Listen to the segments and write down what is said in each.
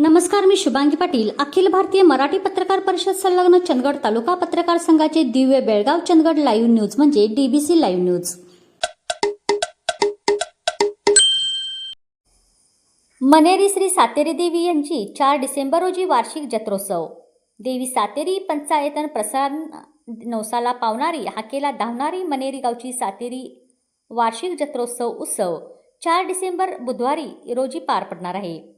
नमस्कार मी शुभांगी पाटील. अखिल भारतीय मराठी पत्रकार परिषद संलग्न चंदगड तालुका पत्रकार संघाचे दिव्य बेळगाव चंदगड लाईव्ह न्यूज म्हणजे DBC live news. Maneri Shri Sateri Devi यांची चार डिसेंबर रोजी वार्षिक जत्रोत्सव. देवी सातेरी पंचायतन प्रसारण नवसाला पावणारी हाकेला धावणारी मनेरी गावची सातेरी वार्षिक जत्रोत्सव उत्सव चार डिसेंबर बुधवारी रोजी पार पडणार आहे.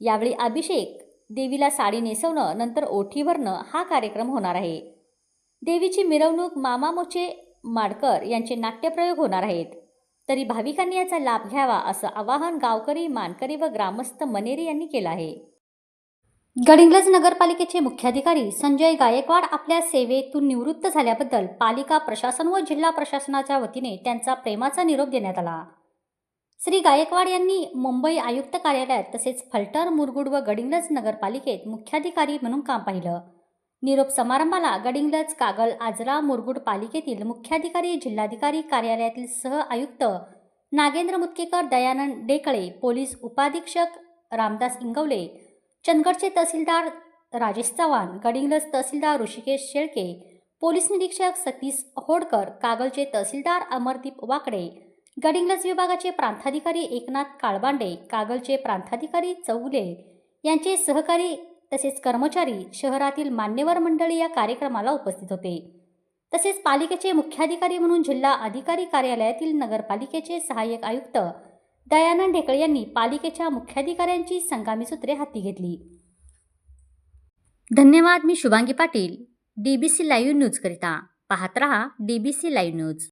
यावेळी अभिषेक देवीला साडी नेसवणं नंतर ओठी भरणं हा कार्यक्रम होणार आहे. देवीची मिरवणूक मामा मोचे माडकर यांचे नाट्यप्रयोग होणार आहेत. तरी भाविकांनी याचा लाभ घ्यावा असं आवाहन गावकरी मानकरी व ग्रामस्थ मनेरी यांनी केलं आहे. गडिंग्लज नगरपालिकेचे मुख्याधिकारी संजय गायकवाड आपल्या सेवेतून निवृत्त झाल्याबद्दल पालिका प्रशासन व जिल्हा प्रशासनाच्या वतीने त्यांचा प्रेमाचा निरोप देण्यात आला. श्री गायकवाड यांनी मुंबई आयुक्त कार्यालयात तसेच फलटण मुरगुड व गडिंगलज नगरपालिकेत मुख्याधिकारी म्हणून काम पाहिलं. निरोप समारंभाला गडिंगलज कागल आजरा मुरगुड पालिकेतील मुख्याधिकारी जिल्हाधिकारी कार्यालयातील सह आयुक्त नागेंद्र मुतकेकर दयानंद डेकळे पोलीस उपाधीक्षक रामदास इंगवले चंदगडचे तहसीलदार राजेश चव्हाण गडिंगलज तहसीलदार ऋषिकेश शेळके पोलीस निरीक्षक सतीश होडकर कागलचे तहसीलदार अमरदीप वाकडे गडिंग्लज विभागाचे प्रांताधिकारी एकनाथ काळबांडे कागलचे प्रांताधिकारी चौगुले यांचे सहकारी तसेच कर्मचारी शहरातील मान्यवर मंडळी या कार्यक्रमाला उपस्थित होते. तसेच पालिकेचे मुख्याधिकारी म्हणून जिल्हा अधिकारी कार्यालयातील नगरपालिकेचे सहाय्यक आयुक्त दयानंद ढेकळे यांनी पालिकेच्या मुख्याधिकाऱ्यांची संगामी सूत्रे हाती घेतली. धन्यवाद मी शुभांगी पाटील डीबीसी लाईव्ह न्यूजकरिता पाहत रहा डीबीसी लाईव्ह न्यूज